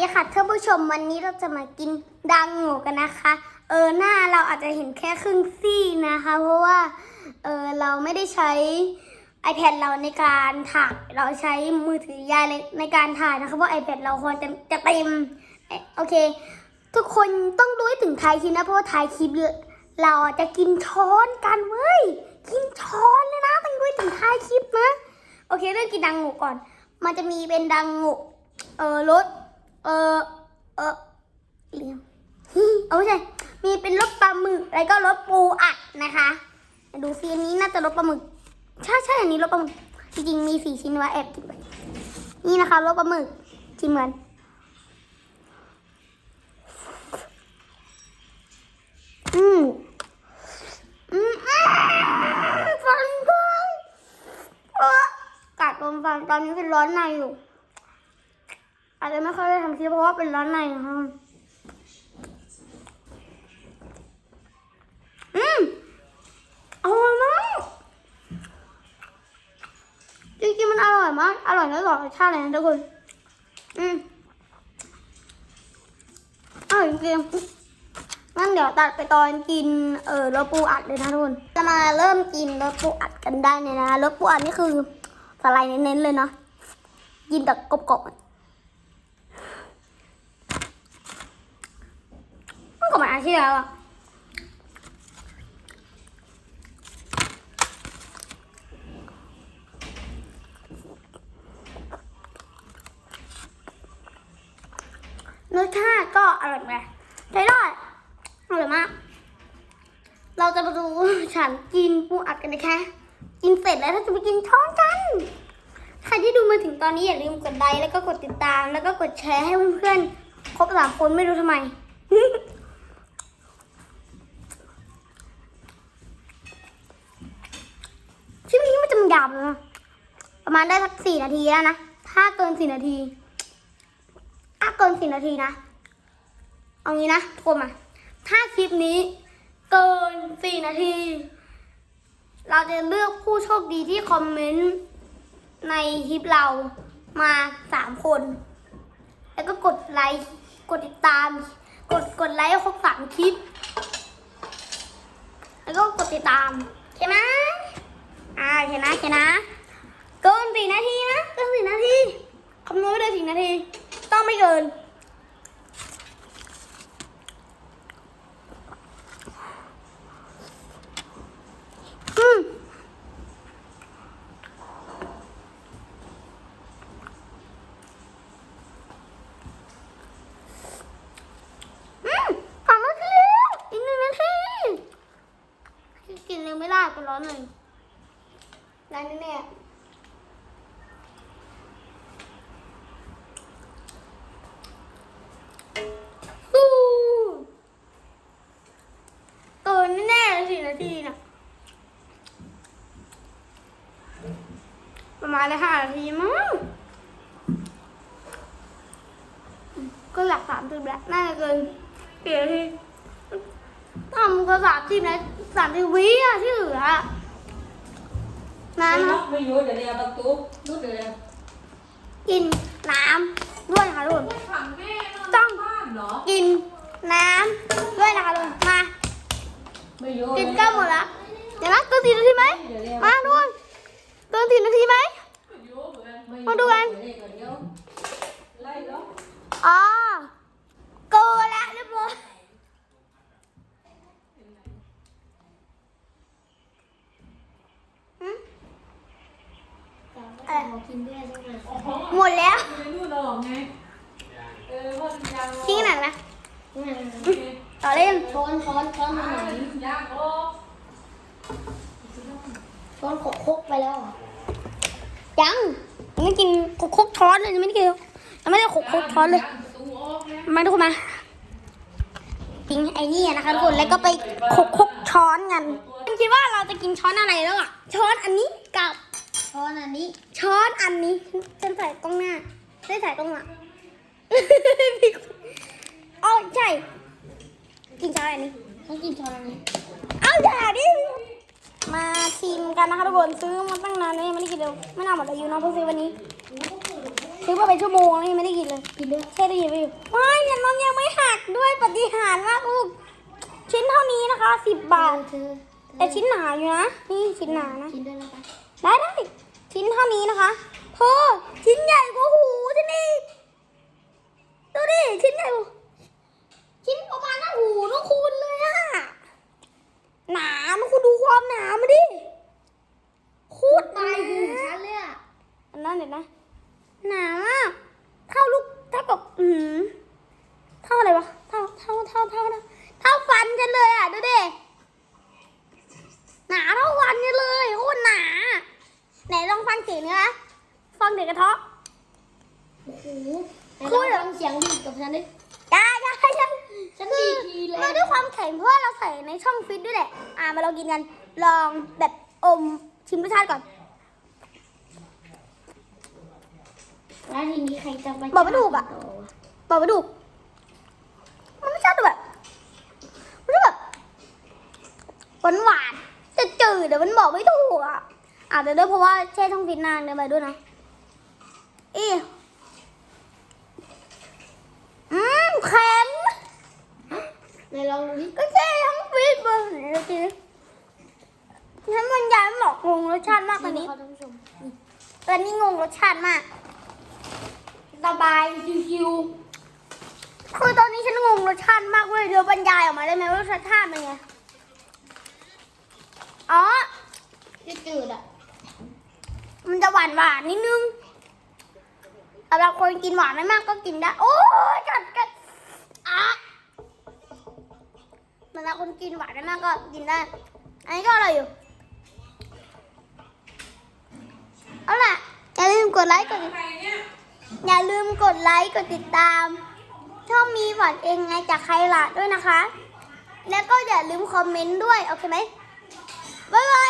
ดีค่ะท่านผู้ชมวันนี้เราจะมากินดังโง่กันนะคะ เออหน้าเราอาจจะเห็นแค่ครึ่งซี่นะคะ เพราะว่าเออเราไม่ได้ใช้ iPad เราในการถ่ายเราใช้มือถือยายในการถ่ายนะคะเพราะ iPad เราควรจะจะเต็มอโอเค ทุกคนต้องดูให้ถึงท้ายคลิปนะเพราะว่าท้ายคลิปเราจะกินช้อนกันเว้ยกินช้อนเลยนะต้องดูให้ถึงท้ายคลิปนะโอเคเรื่องกินดังโง่ก่อน มันจะมีเป็นดังโง่เออรส เออเออเรียงเอาไม่ใช่ มีเป็นรสปลาหมึก แล้วก็รสปูอัดนะคะ ดูซีอันนี้น่าจะรสปลาหมึก ใช่ใช่อันนี้รสปลาหมึก จริงๆ มีสี่ชิ้นไว้แอบกินไปนี่นะคะรสปลาหมึกชิมเหมือนอืมอืมฟันฟันเออกัดลมฟันตอนนี้เป็นร้อนในอยู่ อาจจะไม่ค่อยได้ทำคลิปเพราะว่าเป็นร้อนในนะคะอืมอร่อยมากจริงๆมันอร่อยมากอร่อยแล้วหรอรสชาติเลยนะทุกคนอืมอร่อยจริงๆงั้นเดี๋ยวตัดไปตอนกินเออรสปูอัดเลยนะทุกคนจะมาเริ่มกินรสปูอัดกันได้เลยนะรสปูอัดนี่คือสไลด์เน้นๆเลยเนาะกินแต่กรอบๆอะมัน ก็เหมือนอาชีพแล้วอะรสชาติก็อร่อยไหมใช้ได้อร่อยมาก เราจะมาดูฉันกินปูอัดกันนะคะ กินเสร็จแล้วเราจะไปกินช้อนกัน ใครที่ดูมาถึงตอนนี้อย่าลืมกดไลค์แล้วก็กดติดตาม แล้วก็กดแชร์ให้เพื่อนๆ ครบสามคนไม่รู้ทำไม คลิ ปนี้มันจะมันะประมาณได้สักสี่นาทีแล้วนะ ถ้าเกินสี่นาที ถ้าเกินสี่นาทีนะ เอางี้นะทุกคนมาถ้าคลิปนี้เกินสี่นาที เราจะเลือกผู้โชคดีที่คอมเมนต์ในคลิปเรามาสามคน แล้วก็กดไลค์ กดติดตาม กดกดไลค์ครบสามคลิป แล้วก็กดติดตาม โอเคไหม อ่าโอเคนะโอเคนะเกินสี่นาทีนะเกินสี่นาทีคำนวณไว้สี่นาที ต้องไม่เกินอืมอืมสองนาทีแล้วอีกหนึ่งนาทีกินเร็วไม่ได้ก็ร้อนหน่อย ร้านนี้เนี่ยสู้เกินแน่ๆเลยสี่นาทีนะประมาณเลยห้านาทีมั้งก็หลักสามสิบแล้วน่าจะเกินเกี่นทีทำก็สามสิบนะสามสิบวิอะที่เหลืออะ นะไม่นะยกไม่อยู่เดี๋ยวเรียกประตูนู่นเดี๋ยวเรียกกินน้ำด้วยนะคะทุกคนขังแม่นอนต้องบ้านเหรอกินน้ำด้วยนะคะทุกคนมาไม่อยู่กินก็หมดละเดี๋ยวนะเกินสี่นาทีไหมเดี๋ยวเรียกมาทุกคนเกินสี่นาทีไหมมาดูกันเดี๋ยวเรียกเดี๋ยวไล่แล้วอ๋อเกินละเรียบร้อยหืมอะไร กินด้วยใช่ไหมหมดแล้วไม่รู้หรอกไง เออพ่อมันยางทิ้งหนังนะนี่ไงต่อเล่นช้อนช้อนช้อนมาไหนยางโอ้ช้อนขกคกไปแล้วเหรอยังยังไม่กินคุกคุกช้อนเลยยังไม่ได้กินยังไม่ได้คุกคุกช้อนเลยประตูออกแล้วมาทุกคนมาทิ้งไอ้นี่นะคะทุกคน แล้วก็ไปคุกคุกช้อนกันคิดว่าเราจะกินช้อนอะไรแล้วอะ ช้อนอันนี้กับ ช้อนอันนี้ ช้อนอันนี้ฉันใส่ตรงหน้าได้ใส่ตรงหลังอ๋อใช่ กินช้อนอันนี้ฉันกินช้อนอันนี้ เอาอย่าดิมาชิมกันนะคะทุกคนซื้อมาตั้งนานแล้วยังไม่ได้กินเลยไม่น่าหมดอายุเนาะเพิ่งซื้อวันนี้โอเคซื้อมาเป็นชั่วโมงแล้วยังไม่ได้กินเลยกินด้วยใช่ได้ยินไหมไม่ยันน้องยังไม่หักด้วยปฏิหารย์มากลูกชิ้นเท่านี้นะคะสิบบาทเธอแต่ชิ้นหนาอยู่นะ นี่ชิ้นหนานะกินด้วยนะคะ ได้ได้ชิ้นเท่านี้นะคะเธอชิ้นใหญ่กว่าหูฉันอีกดูดิชิ้นใหญ่กว่าชิ้นประมาณหน้าหูน้องคุณเลยอะหนาน้องคุณดูความหนามาดิโคตรหตายนาหูฉันเลยอะอันนั้นเดี๋ยวนะหนามากเท่าลูกเท่ากับอืมเท่าอะไรวะ เท่าเท่าเท่าเท่าเท่าเท่าฟันฉันเลยอะ ดูดิ หนาเท่าฟันฉันเลยโคตรหนา ไหนลองฟังเสียงนะคะฟังเด็กกระเทาะ โอ้โห ไหนลองฟังเสียงดีกับฉันดิได้ได้ได้ฉันดีทีเลยมาด้วยความแข็งเพราะว่าเราใส่ในช่องฟิตด้วยแหละ อ่ามาเรากินกัน ลองแบบอมชิมรสชาติก่อน แล้วทีนี้ใครจะไปบอกไม่ถูกอะบอกไปดูมันไม่ใช่แบบมันแบบหวานหวานๆจะจืดๆเดี๋ยวมันบอกไม่ถูกอะอาจจะด้วยเพราะว่าแช่ช่องฟิตนานเกินไปด้วยนะอีอืมแข็ง ไหน ลองดูดิก็แช่ช่องฟิตเบอร์ไหนดูสิฉันบรรยายไม่บอกงงรสชาติมากตอนนี้ค่ะท่านผู้ชมนี่ตอนนี้งงรสชาติมากสบายชิวๆคือตอนนี้ฉันงงรสชาติมากเลยเธอบรรยายออกมาได้ไหมว่ารสชาติเป็นไงอ๋อจืดๆอะมันจะหวานหวานๆนิดนึงสำหรับคนกินหวานไม่มากก็กินได้ โอ้ยกัดกัดอะ มันละคนกินหวานได้มากก็กินได้ อันนี้ก็อร่อยอยู่ เอาล่ะ อย่าลืมกดไลค์กดอย่าลืมกดไลค์กดติดตามช่องมีหวานเองไงจากใครล่ะด้วยนะคะ แล้วก็อย่าลืมคอมเมนต์ด้วย โอเคไหมบ๊ายบาย